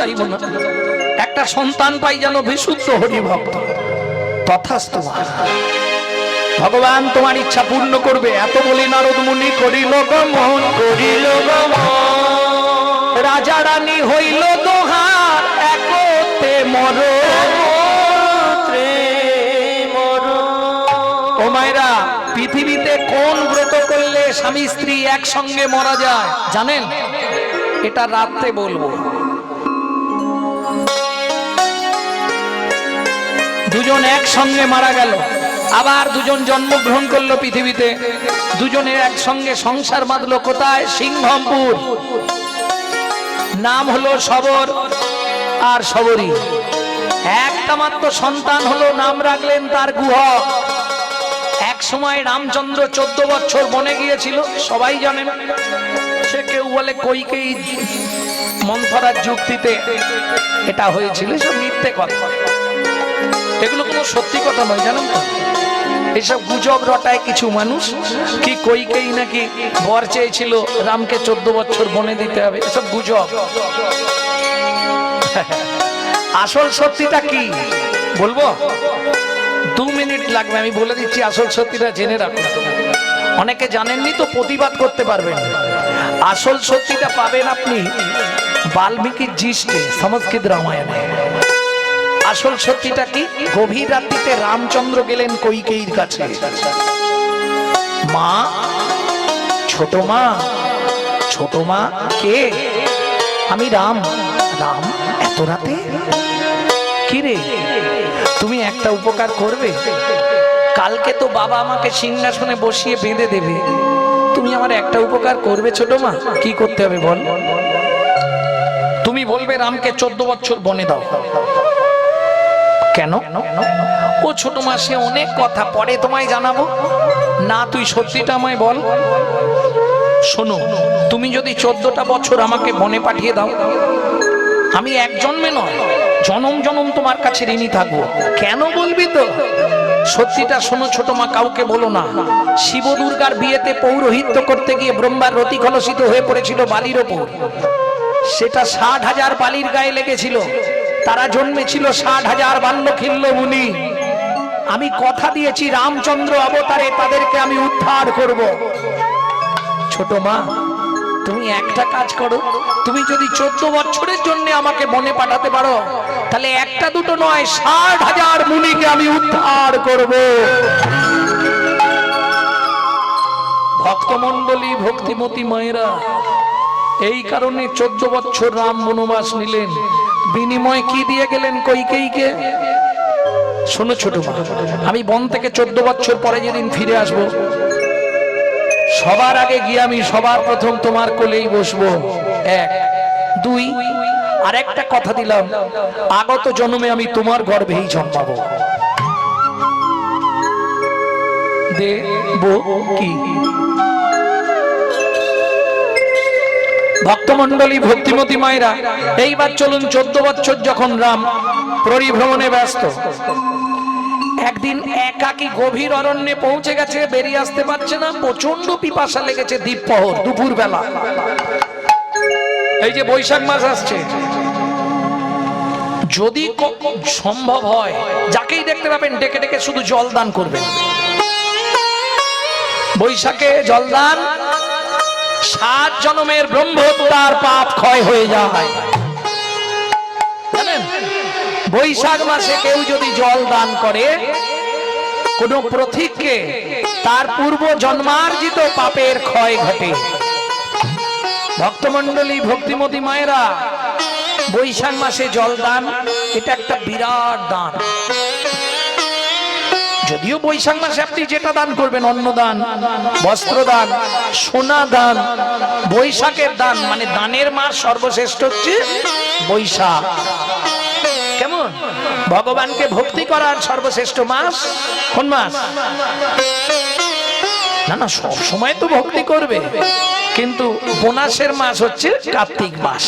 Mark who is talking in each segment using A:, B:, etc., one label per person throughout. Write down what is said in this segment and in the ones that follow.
A: চাইব না একটা সন্তান পাই যেন বিশুদ্ধ হরিভক্ত তথাস্তু ভগবান তোমার ইচ্ছা পূর্ণ করবে। এত বলি নারদ মুনি করিল গমন করিল গমন। রাজা রানী হইল দোহার একতে মর ও মায়েরা পৃথিবীতে কোন ব্রত করলে স্বামী স্ত্রী একসঙ্গে মারা যায়? জানেন? এটা রাত্রে বলব। দুজন একসঙ্গে মারা গেল। আবার দুজন জন্মগ্রহণ করল পৃথিবীতে। দুজনের একসঙ্গে সংসার বাঁধলো কোথায়? সিংহমপুর। নাম হলো সবর আর সবরী একটা মাত্র সন্তান হলো, নাম রাখলেন তার গুহ। এক সময় রামচন্দ্র চোদ্দ বছর বনে গিয়েছিল, সবাই জানেন। সে কেউ বলে কইকেই মন্থরার যুক্তিতে এটা হয়েছিল সব মিথ্যে কথা। এগুলো কোনো সত্যি কথা নয়, জানেন তো? এইসব গুজব রটায় কিছু মানুষ। কি কইকেই নাকি বর চেয়েছিল রামকে চোদ্দ বছর বনে দিতে হবে, এসব গুজব। আসল সত্যিটা কি? বলব? দু মিনিট লাগবে, আমি বলে দিচ্ছি আসল সত্যিটা জেনে রাখুন। অনেকে জানেননি তো, প্রতিবাদ করতে পারবেন। আসল সত্যিটা পাবেন আপনি বাল্মীকি জিষ্টে সংস্কৃত রামায়ণে। আসল সত্যিটা কি? গভীর রাত্রিতে রামচন্দ্র গেলেন কৈকেয়ীর কাছে। মা, ছোট মা ছোট মা, কে? আমি রাম। রাম, এত রাতে? কি রে তুমি একটা উপকার করবে। কালকে তো বাবা আমাকে সিংহাসনে বসিয়ে বেঁধে দেবে। তুমি আমার একটা উপকার করবে, ছোট মা। কি করতে হবে বল? তুমি বলবে রামকে চোদ্দ বছর বনে দাও। কেন? ও ছোট মাসে অনেক কথা পরে তোমায় জানাব। না, তুই সত্যিটা আমায় বল। শোনো, তুমি যদি চোদ্দটা বছর আমাকে বনে পাঠিয়ে দাও, আমি এক জন্মে নয়, জনম জনম তোমার কাছে ঋণী থাকব। কেন বলবি তো? সত্যিটা শোনো, ছোট মা, কাউকে বলো না। শিব দুর্গার বিয়েতে পৌরোহিত্য করতে গিয়ে ব্রহ্মার রতি কলসিত হয়ে পড়েছিল বালির ওপর। সেটা ষাট হাজার বালির গায়ে লেগেছিল। তারা জন্মেছিল ষাট হাজার বাল্যখিল্য মুনি। আমি কথা দিয়েছি, রামচন্দ্র অবতারে তাদেরকে আমি উদ্ধার করব। ছোট মা, তুমি একটা কাজ করো। তুমি যদি চোদ্দ বছরের জন্য আমাকে মনে পাঠাতে পারো, তাহলে একটা দুটো নয়, ষাট হাজার মুনিকে আমি উদ্ধার করব। ভক্তমন্ডলী ভক্তিমতী মায়েরা, এই কারণে চোদ্দ বছর রাম বনবাস নিলেন। বিনিময় কি দিয়ে গেলেন কৈকেয়ীকে শোনো ছোট মা, আমি বন থেকে চোদ্দ বছর পরে যেদিন ফিরে আসব সবার আগে গিয়ে আমি সবার প্রথম তোমার কোলেই বসবো। এক দুই আর একটা কথা দিলাম আগত জন্মে আমি তোমার গর্ভেই জন্মাবো। দেব কি? ভক্তমন্ডলী ভক্তিমতী মায়েরা, এইবার চলুন চোদ্দ বছর যখন রাম পরিভ্রমণে ব্যস্ত, একদিন একাকি গভীর অরণ্যে পৌঁছে গেছে, বেরিয়ে আসতে পারছে না প্রচণ্ড পিপাসা লেগেছে দ্বীপপহর দুপুর বেলা এই যে বৈশাখ মাস আসছে, যদি সম্ভব হয়, যাকেই দেখতে পাবেন, ডেকে ডেকে শুধু জল দান করবেন। বৈশাখে জলদান সাত জনমের ব্রহ্মত্যার পাপ ক্ষয় হয়ে যায়। বৈশাখ মাসে কেউ যদি জল দান করে, কোন প্রথিককে তার পূর্ব জন্মার্জিত পাপের ক্ষয় ঘটে। ভক্তমন্ডলী ভক্তিমতী মায়েরা বৈশাখ মাসে জল দান, এটা একটা বিরাট দান। যদিও বৈশাখ মাসে আপনি যেটা দান করবেন, অন্ন দান, বস্ত্র দান, সোনা দান, বৈশাখের দান মানে দানের মাস সর্বশ্রেষ্ঠ হচ্ছে বৈশাখ। কেমন? ভগবানকে ভক্তি করার সর্বশ্রেষ্ঠ মাস? কোন মাস? না না, সব সময় তো ভক্তি করবে, কিন্তু বোনাসের মাস হচ্ছে কার্তিক মাস।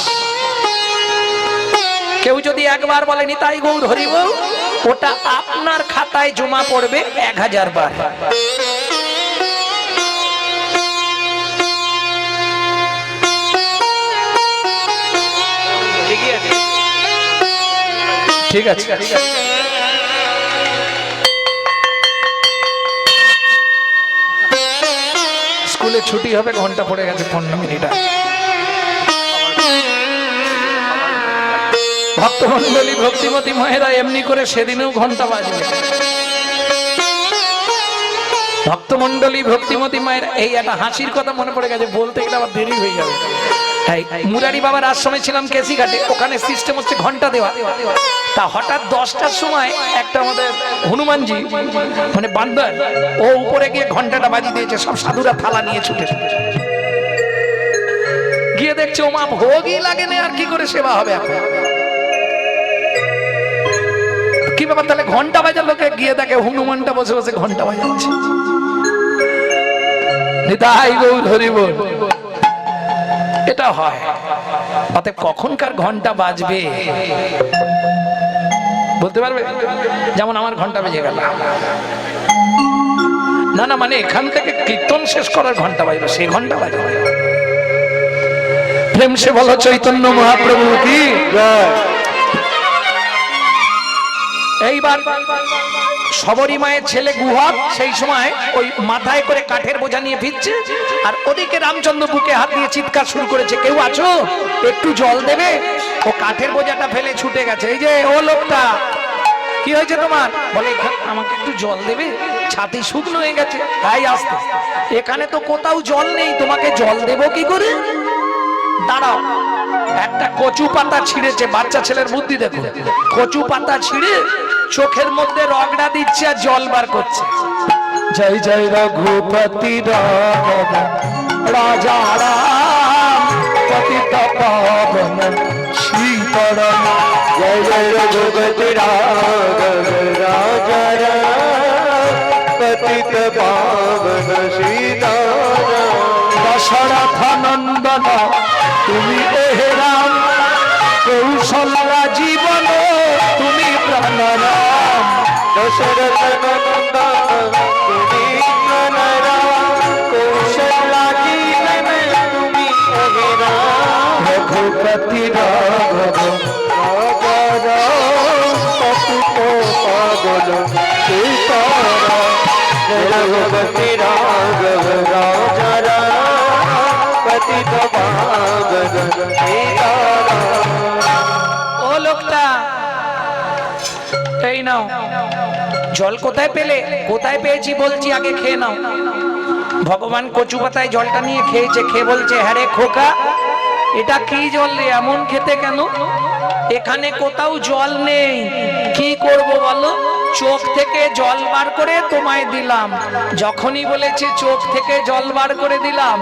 A: কেউ যদি একবার বলেনি, তাই গৌর হরিব ওটা আপনার খাতায় জমা পড়বে এক হাজার বার। ঠিক আছে। স্কুলে ছুটি হবে ঘণ্টা পড়ে গেছে পনেরো মিনিট ভক্তমন্ডলী ভক্তিমতী মায়েরা এমনি করে সেদিনেও ঘণ্টা বাজবে। ভক্তমন্ডলী ভক্তিমতী মায়ের এই একটা হাসির কথা মনে পড়ে গেছে, বলতে গেলে আবার দেরি হয়ে যাবে। মুরারি বাবার আশ্রমে ছিলাম কেসি ঘাটে, ওখানে সিস্টেম হচ্ছে ঘণ্টা দেওয়া। তা হঠাৎ দশটার সময় একটা আমাদের হনুমানজি মানে বান্দর, ও উপরে গিয়ে ঘন্টাটা বাজিয়ে দিয়েছে, সব সাধুরা থালা নিয়ে ছুটে গিয়ে দেখছে ও মা ভোগই লাগে না, আর কি করে সেবা হবে এখন? কি ব্যাপার? তাহলে ঘণ্টা বাজার লোকে গিয়ে দেখে হনুমানটা বসে বসে ঘণ্টা বাজাচ্ছে। নিতাই গৌর হরি বল। এটা হয়। অতএব কখনকার ঘণ্টা বাজবে? বলতে পারবে? যেমন আমার ঘণ্টা বেজে গেল। না না মানে এখান থেকে কীর্তন শেষ করার ঘণ্টা বাজবে, সেই ঘণ্টা বাজবে। প্রেম সে বলো, চৈতন্য মহাপ্রভু কি? এইবার সবরী মায়ের ছেলে গুহক সেই সময় ওই মাথায় করে কাঠের বোঝা নিয়ে ফিরছে আর ওদিকে রামচন্দ্র বুকে হাত দিয়ে চিৎকার শুরু করেছে, কেউ আছো? একটু জল দেবে? ও কাঠের বোঝাটা ফেলে ছুটে গেছে, এই যে, ও লোকটা, কি হয়েছে তোমার? বলে আমাকে একটু জল দেবে? ছাতি শুকনো হয়ে গেছে, তাই আসতে। এখানে তো কোথাও জল নেই, তোমাকে জল দেবো কি করে? দাঁড়াও একটা কচু পাতা ছিঁড়েছে বাচ্চা ছেলের বুদ্ধি দেখো। কচু পাতা ছিঁড়ে চোখের মধ্যে রগড়া দিচ্ছে আর জল বার করছে। জয় জয় রঘুপতি রাজা
B: জয় রঘুপতি রাজা পতিত পাবন
A: দশরথ নন্দন তুমি এহে রাম কৌশলা জীবন তুমি প্রাণরাম
B: দশরথ নন্দন তুমি প্রাণরাম, কৌশলা জীবন তুমি অহিরাম।
A: রঘুপতি রাঘব
B: সীতারাম। জয় রঘুপতি
A: জল কোথায় পেলে? কোথায় পেয়েছি বলছি, আগে খেয়ে নাও। ভগবান কচু পাতায় জলটা নিয়ে খেয়েছে, খেয়ে বলছে হ্যাঁ রে খোকা, এটা কি জল রে? এমন খেতে কেন? এখানে কোথাও জল নেই। কি করব বলো? চোখ থেকে জল বার করে তোমায় দিলাম। যখনই বলেছে চোখ থেকে জল বার করে দিলাম,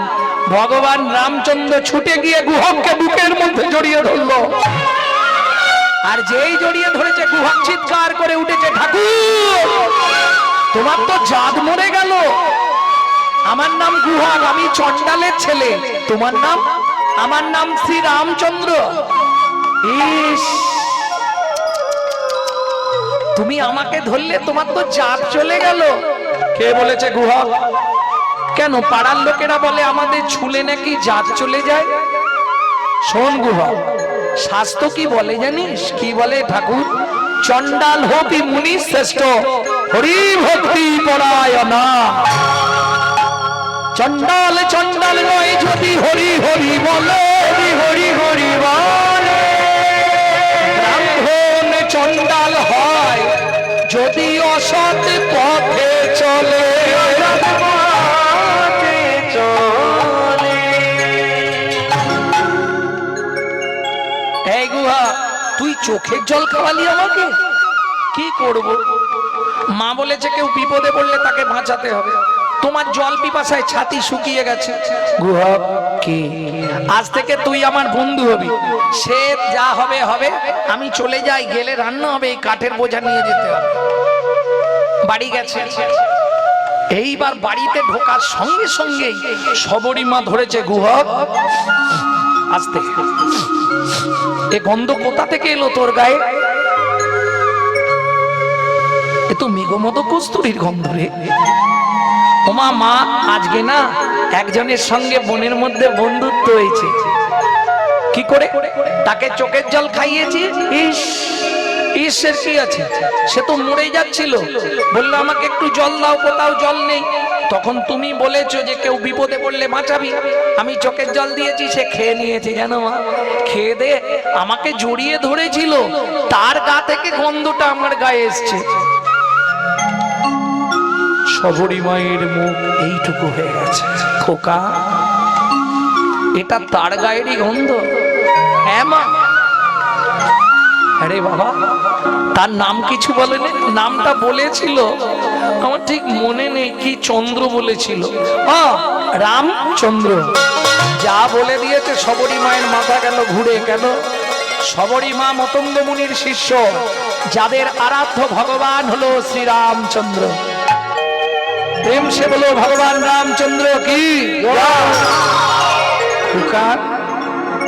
A: ভগবান রামচন্দ্র ছুটে গিয়ে গুহককে বুকের মধ্যে জড়িয়ে ধরলো। আর যেই জড়িয়ে ধরেছে গুহা চিৎকার করে উঠেছে ঠাকুর, তোমার তো জাত মরে গেল। আমার নাম গুহাগ আমি চন্ডালের ছেলে। তোমার নাম? আমার নাম শ্রী রামচন্দ্র তুমি আমাকে ধরলে, তোমার তো জাত চলে গেল। কে বলেছে গুহা? কেন পাড়ার লোকেরা বলে আমাদের ছুলে নাকি জাত চলে যায়? শোন গুহা শাস্ত্র কি বলে জানিস? কি বলে ঠাকুর? চন্ডাল হপি মুনি শ্রেষ্ঠ হরি ভক্তি পরায়ণা। চন্ডাল চন্ডাল নয় যদি হরি হরি বলে, হরি হরি হরি বলে। ব্রাহ্মণ চন্ডাল হয় যদি অসৎ পথে চোখের জল খাওয়ালি আমাকে? কি করব? মা বলেছে কেউ বিপদে পড়লে তাকে বাঁচাতে হবে। তোমার জল পিপাসায় ছাতি শুকিয়ে গেছে। আজ থেকে তুই আমার বন্ধু হবি। সে যা হবে হবে। আমি চলে যাই, গেলে রান্না হবে, এই কাঠের বোঝা নিয়ে যেতে হবে। বাড়ি গেছে। এইবার বাড়িতে ঢোকার সঙ্গে সঙ্গেই সবরী মা ধরেছে, গুহা। আসতে। এ গন্ধ কোথা থেকে এলো তোর গায়ে? এ তো মেঘমত কস্তুরীর গন্ধ রে। ওমা, মা, আজকে না একজনের সঙ্গে বোনের মধ্যে বন্ধুত্ব হয়েছে। কি করে? তাকে চোখের জল খাইয়েছি। ইস কি আছে? সে তো মরে যাচ্ছিল। বলল, আমাকে একটু জল দাও, কোথাও জল নেই। তখন তুমি বলেছ যে কেউ বিপদে পড়লে বাঁচাবি। আমি চোখের জল দিয়েছি, সে খেয়ে নিয়েছে, জানো মা? খেয়ে দে, আমাকে জড়িয়ে ধরেছিল। তার গা থেকে গন্ধটা আমার গায়ে এসছে। সবরী মায়ের মুখ এইটুকু হয়ে গেছে। খোকা, এটা তার গায়েরই গন্ধ। হ্যাঁ মা? আরে বাবা তার নাম কিছু বলেনি নামটা বলেছিল। আমার ঠিক মনে নেই কি চন্দ্র বলেছিল। রামচন্দ্র। যা বলে দিয়েছে সবরী মায়ের মাথা গেল ঘুরে কেন? সবরী মা মতঙ্গ মুনির শিষ্য যাদের আরাধ্য ভগবান হলো শ্রীরামচন্দ্র। প্রেম সে বলো ভগবান রামচন্দ্র কি?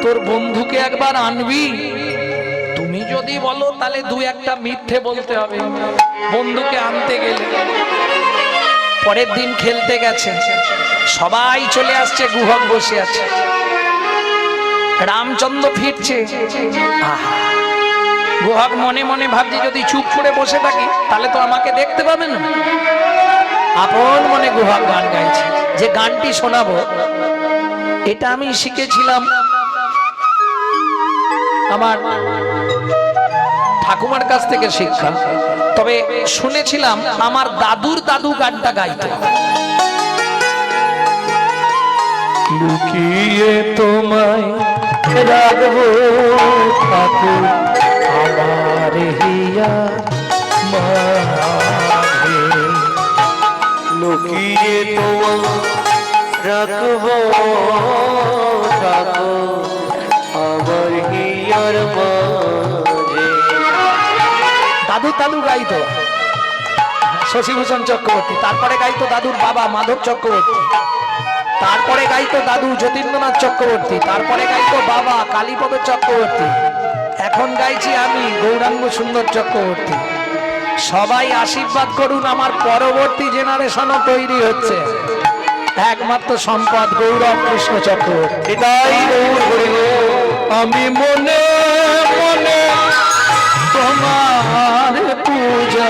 A: তোর বন্ধুকে একবার আনবি। তুমি যদি বলো, তাহলে দু একটা মিথ্যে বলতে হবে। বন্ধুকে আনতে গেলে। পরের দিন খেলতে গেছে। সবাই চলে আসছে গুহক বসে আছে। রামচন্দ্র ফিরছে। গুহক মনে মনে ভাবছে, যদি চুপ করে বসে থাকি, তাহলে তো আমাকে দেখতে পাবে না। আপন মনে গুহক গান গাইছে। যে গানটি শোনাবো, এটা আমি শিখেছিলাম আমার ঠাকুমার কাছ থেকে শিক্ষা। তবে শুনেছিলাম আমার দাদুর দাদু গানটা গাইতো। লুকিয়ে তোমায় ঠাকুর, আমার হিয়া
B: লুকিয়ে তোমার রাখব ঠাকুর, আমার হিয়ার মাঝে
A: দাদু দাদু গাইতো। শশীভূষণ চক্রবর্তী, তারপরে গাইতো দাদুর বাবা মাধব চক্রবর্তী, তারপরে গাইতো দাদু যতীন্দ্রনাথ চক্রবর্তী, তারপরে গাইতো বাবা কালীপদ চক্রবর্তী। এখন গাইছি আমি গৌরাঙ্গ সুন্দর চক্রবর্তী। সবাই আশীর্বাদ করুন, আমার পরবর্তী জেনারেশনও তৈরি হচ্ছে। একমাত্র সম্পদ গৌরব কৃষ্ণ চক্রবর্তী। আমি মনে তোমার পূজা।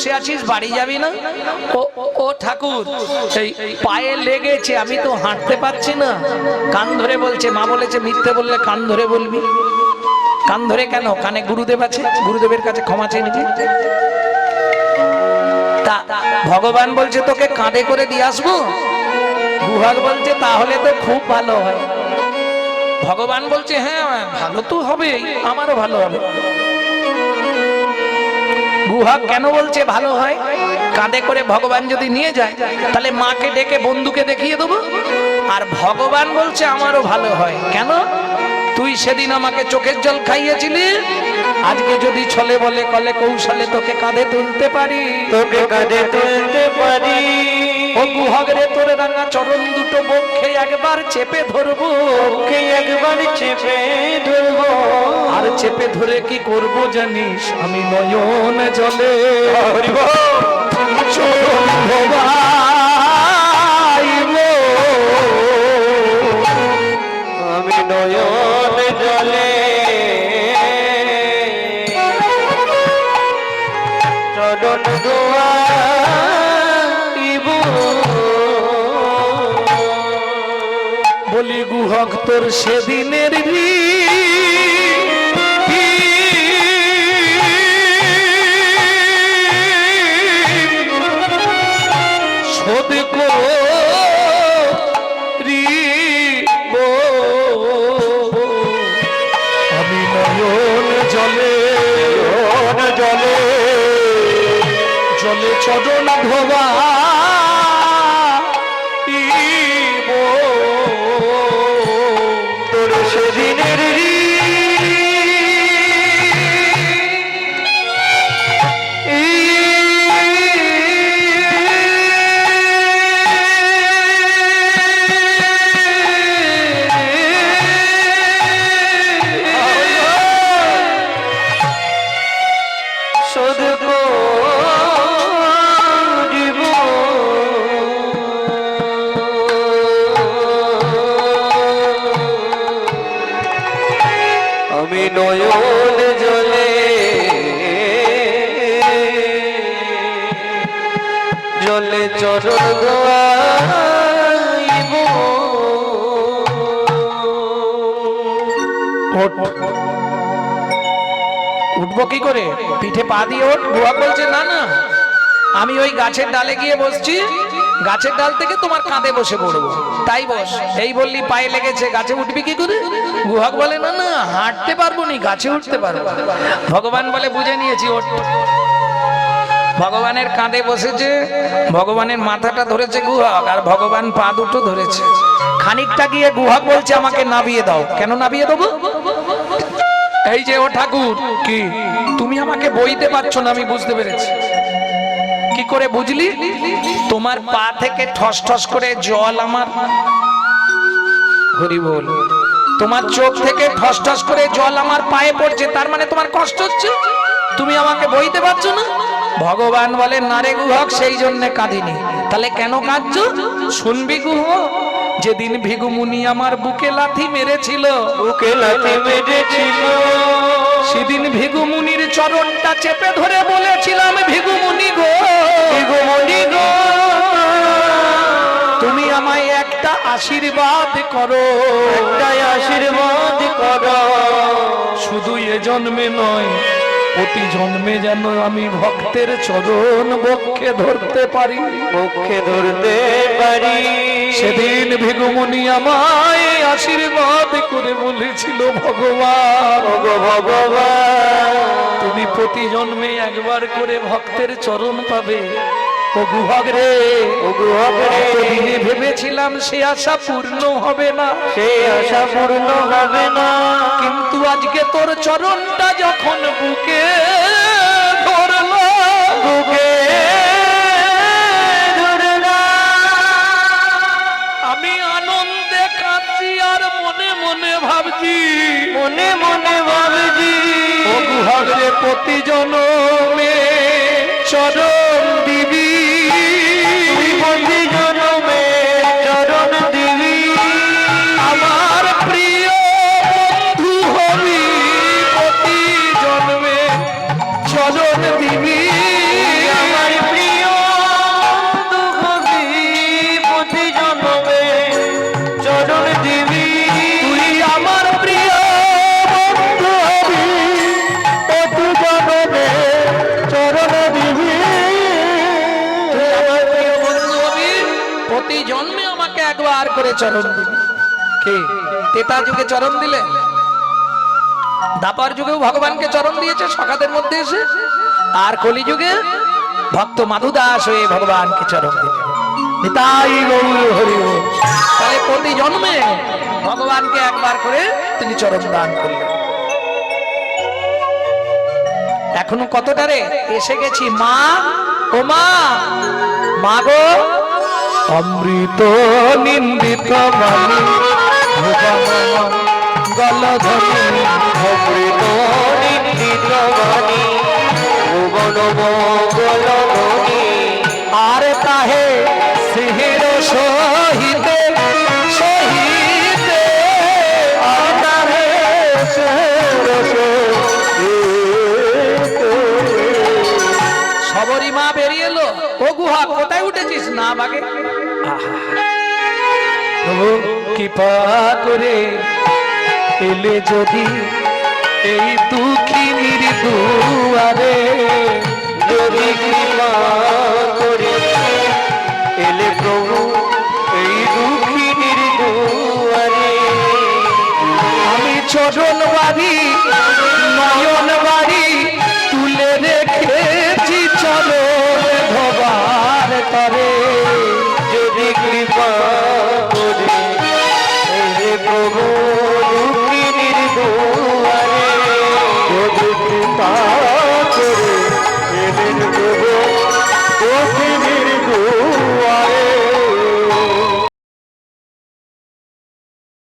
A: বসে আছিস, বাড়ি যাবি না? ও ঠাকুর এই পায়ে লেগেছে, আমি তো হাঁটতে পারছি না। কান ধরে বলছে, মা বলেছে, মিথ্যে বললে কান ধরে বলবি। কান ধরে কেন? কানে গুরুদেব আছে? গুরুদেবের কাছে ক্ষমা চেয়ে নিবি। তা, ভগবান বলছে, তোকে কাঁধে করে দিয়ে আসব? গুহার বলছে, তাহলে তো খুব ভালো হয়। ভগবান বলছে হ্যাঁ ভালো তো হবে আমারও ভালো হবে। গুহা কেন বলছে ভালো হয়? কাঁধে করে ভগবান যদি নিয়ে যায়, তাহলে মাকে ডেকে বন্ধুকে দেখিয়ে দেবো? আর ভগবান বলছে, আমারও ভালো হয়। কেন? তুই সেদিন আমাকে চোখের জল খাইয়েছিলি? আজকে যদি ছলে বলে কলে কৌশলে তোকে কাঁধে তুলতে পারি।
B: তোকে কাঁধে তুলতে পারি।
A: ও গুহক রে তোর রাঙা চরণ দুটো বক্ষে একবার চেপে ধরবো।
B: ওকে একবার চেপে ধরবো।
A: আর চেপে ধরে কি করব জানিস? আমি নয়ন জলে। চরণ তোর সেদিনের শোধ করিব আমি নয়ন জলে
B: জলে
A: জলে চরণ ধোবা উঠবো কি করে? পিঠে পা দিয়ে ওঠ। বুয়া বলছে, না না, আমি ওই গাছের ডালে গিয়ে বসছি। গাছের ডাল থেকে তোমার কাঁধে বসে পড়ব। তাই বস। এই বললি, পায়ে লেগেছে। গাছে উঠবি কি করে? গুহাক বলে, না না, হাঁটতে পারব নি, গাছে উঠতে পারব ভগবান বলে, বুঝে নিয়েছি, ওঠ। ভগবানের কাঁধে বসেছে। ভগবানের মাথাটা ধরেছে গুহক, আর ভগবান পা দুটো ধরেছে। খানিকটা গিয়ে গুহক বলছে, আমাকে নাবিয়ে দাও। কেন নাবিয়ে দেবো? এই যে ও ঠাকুর, কি? তুমি আমাকে বইতে পারছ না, আমি বুঝতে পেরেছি। কি করে বুঝলি? তোমার পা থেকে ঠস ঠস করে জল আমার। হরি বল। তোমার চোখ থেকে ঠস ঠস করে জল আমার পায়ে পড়ছে, তার মানে তোমার কষ্ট হচ্ছে? তুমি আমাকে বইতে পারছ না? ভগবান বলে নারে গুহক, সেই জন্য কাঁদিনি। তাহলে কেন কাঁদছো? শুনবি গুহ যেদিন ভিগু মুনি আমার বুকে লাথি মেরেছিল
B: বুকে লাথি মেরেছিল।
A: সেদিন ভিগুমুনির চরণটা চেপে ধরে বলেছিলাম ভিগু মুনি গো
B: মনি গো।
A: তুমি আমায় একটা আশীর্বাদ করো।
B: একটাই আশীর্বাদ করো।
A: শুধু এ জন্মে নয় প্রতি জন্মে যেন আমি ভক্তের চরণ বক্ষে ধরতে পারি।
B: বক্ষে ধরতে পারি।
A: সেদিন ভিগুমুনি আমায় আশীর্বাদ করে বলেছিল ভগবান
B: ভগবান।
A: তুমি প্রতি জন্মে একবার করে ভক্তের চরণ পাবে। রে এতদিনে ভেবেছিলাম সে আশা পূর্ণ হবে না।
B: সে আশা পূর্ণ হবে না।
A: কিন্তু আজকে তোর চরণটা যখন বুকে ধরল
B: বুকে
A: আমি আনন্দে কাঁদছি আর মনে মনে ভাবছি।
B: মনে মনে ভাবছি।
A: প্রতি জনমে চরণ দিবি করে চরণ দিবি। কে? তেতা যুগে চরণ দিলে? দাপার যুগেও ভগবানকে চরণ দিয়েছে, সখাদের মধ্যে এসে। আর কলি যুগে ভক্ত মাধু দাস হয়ে ভগবানকে চরণ দিলেন নিতাই গৌর হরি। তাহলে প্রতি জন্মে ভগবানকে একবার করে তিনি চরণ দান করলেন। এখনও কতটারে এসে গেছি মা ও মা গো অমৃত নিন্দিত মানি। গলধনী
B: অমৃত নিন্দিত মানি। ভুবন
A: কৃপা করে এলে যদি এই দুঃখিনীর দুয়ারে
B: যদি কৃপা করে এলে প্রভু এই দুঃখিনীর দুয়ারে
A: আমি চরণ বাড়ি দুয়ারে পারে